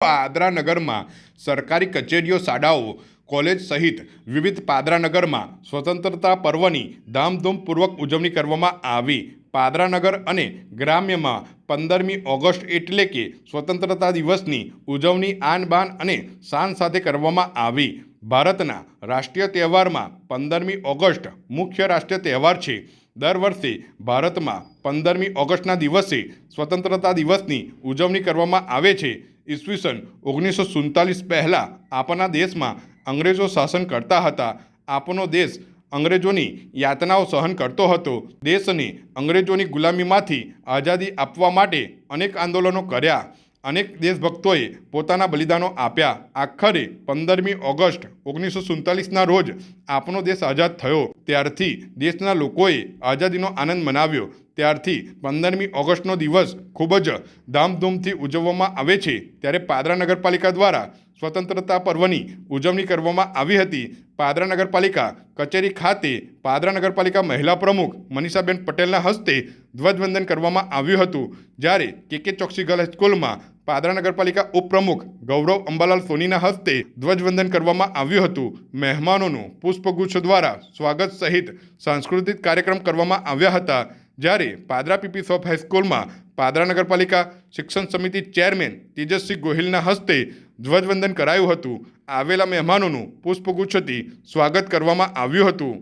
પાદરા નગરમાં સરકારી કચેરીઓ, શાળાઓ, કોલેજ સહિત વિવિધ પાદરા નગરમાં સ્વતંત્રતા પર્વની ધામધૂમપૂર્વક ઉજવણી કરવામાં આવી. પાદરા નગર અને ગ્રામ્યમાં પંદરમી ઓગસ્ટ એટલે કે સ્વતંત્રતા દિવસની ઉજવણી આન બાન અને શાન સાથે કરવામાં આવી. ભારતના રાષ્ટ્રીય તહેવારમાં પંદરમી ઓગસ્ટ મુખ્ય રાષ્ટ્રીય તહેવાર છે. દર વર્ષે ભારતમાં પંદરમી ઓગસ્ટના દિવસે સ્વતંત્રતા દિવસની ઉજવણી કરવામાં આવે છે. ઈસવીસન ઓગણીસો સુડતાલીસ પહેલાં આપણા દેશમાં અંગ્રેજો શાસન કરતા હતા. આપણો દેશ અંગ્રેજોની યાતનાઓ સહન કરતો હતો. દેશને અંગ્રેજોની ગુલામીમાંથી આઝાદી આપવા માટે અનેક આંદોલનો કર્યા. અનેક દેશભક્તોએ પોતાના બલિદાનો આપ્યા. આખરે પંદરમી ઓગસ્ટ ઓગણીસો સુડતાલીસના રોજ આપણો દેશ આઝાદ થયો. ત્યારથી દેશના લોકોએ આઝાદીનો આનંદ મનાવ્યો. ત્યારથી પંદરમી ઓગસ્ટનો દિવસ ખૂબ જ ધામધૂમથી ઉજવવામાં આવે છે. ત્યારે પાદરા નગરપાલિકા દ્વારા સ્વતંત્રતા પર્વની ઉજવણી કરવામાં આવી હતી. પાદરા નગરપાલિકા કચેરી ખાતે પાદરા નગરપાલિકા મહિલા પ્રમુખ મનીષાબેન પટેલના હસ્તે ધ્વજવંદન કરવામાં આવ્યું હતું. જ્યારે કે કે ચોકસી ગર્લ હાઈસ્કૂલમાં પાદરા નગરપાલિકા ઉપપ્રમુખ ગૌરવ અંબાલાલ સોનીના હસ્તે ધ્વજવંદન કરવામાં આવ્યું હતું. મહેમાનોનું પુષ્પગુચ્છ દ્વારા સ્વાગત સહિત સાંસ્કૃતિક કાર્યક્રમ કરવામાં આવ્યા હતા. જ્યારે પાદરા પીપી સોફ હાઈસ્કૂલમાં પાદરા નગરપાલિકા શિક્ષણ સમિતિ ચેરમેન તેજસ્વી ગોહિલના હસ્તે ધ્વજવંદન કરાયું હતું. આવેલા મહેમાનોનું પુષ્પગુચ્છથી સ્વાગત કરવામાં આવ્યું હતું.